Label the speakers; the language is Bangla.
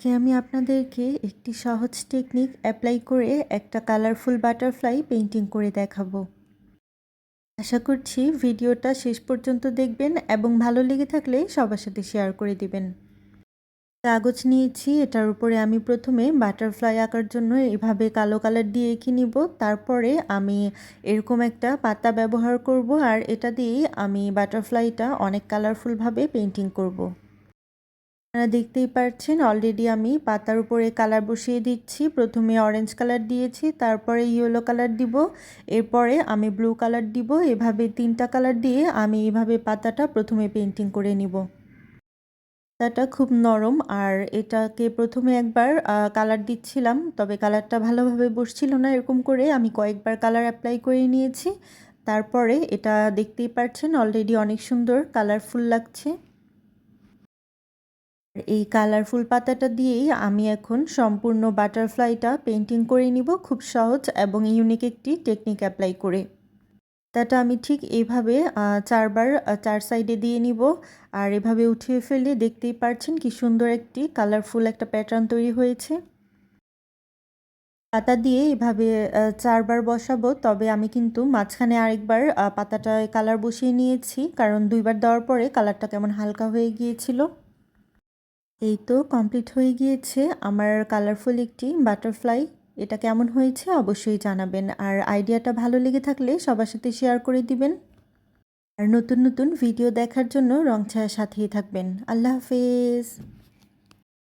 Speaker 1: আজকে আমি আপনাদেরকে একটি সহজ টেকনিক অ্যাপ্লাই করে একটা কালারফুল বাটারফ্লাই পেন্টিং করে দেখাবো। আশা করছি ভিডিওটা শেষ পর্যন্ত দেখবেন এবং ভালো লেগে থাকলে সবার সাথে শেয়ার করে দিবেন। কাগজ নিয়েছি, এটার উপরে আমি প্রথমে বাটারফ্লাই আঁকার জন্য এভাবে কালো কালার দিয়ে এঁকে নিব। তারপরে আমি এরকম একটা পাতা ব্যবহার করব আর এটা দিয়েই আমি বাটারফ্লাইটা অনেক কালারফুলভাবে পেন্টিং করব। আপনারা দেখতেই পাচ্ছেন অলরেডি আমি পাতার উপরে কালার বসিয়ে দিচ্ছি। প্রথমে অরেঞ্জ কালার দিয়েছি, তারপরে ইয়েলো কালার দিব। এরপরে আমি ব্লু কালার দিব। এভাবে তিনটা কালার দিয়ে আমি এভাবে পাতাটা প্রথমে পেন্টিং করে নিব। পাতাটা খুব নরম, আর এটাকে প্রথমে একবার কালার দিচ্ছিলাম, তবে কালারটা ভালোভাবে বসছিল না এরকম করে। আমি কয়েকবার কালার অ্যাপ্লাই করে নিয়েছি। তারপরে এটা দেখতেই পাচ্ছেন অলরেডি অনেক সুন্দর কালারফুল লাগছে। এই কালারফুল পাতাটা দিয়েই আমি এখন সম্পূর্ণ বাটারফ্লাইটা পেন্টিং করে নিব খুব সহজ এবং ইউনিক একটি টেকনিক অ্যাপ্লাই করে। তাটা আমি ঠিক এইভাবে চারবার চার সাইডে দিয়ে নিব আর এভাবে উঠিয়ে ফেলে দেখতেই পারছেন কি সুন্দর একটি কালারফুল একটা প্যাটার্ন তৈরি হয়েছে। পাতা দিয়ে এভাবে চারবার বসাবো, তবে আমি কিন্তু মাঝখানে আরেকবার পাতাটায় কালার বসিয়ে নিয়েছি, কারণ দুইবার দেওয়ার পরে কালারটা কেমন হালকা হয়ে গিয়েছিল। এই তো কমপ্লিট হয়ে গিয়েছে। আমার কালারফুল একটি বাটারফ্লাই এটা কেমন হয়েছে অবশ্যই জানাবেন। আর আইডিয়াটা ভালো লেগে থাকলে সবার সাথে শেয়ার করে দিবেন। আর নতুন নতুন ভিডিও দেখার জন্য রং ছায়া সাথেই থাকবেন। আল্লাহ হাফেজ।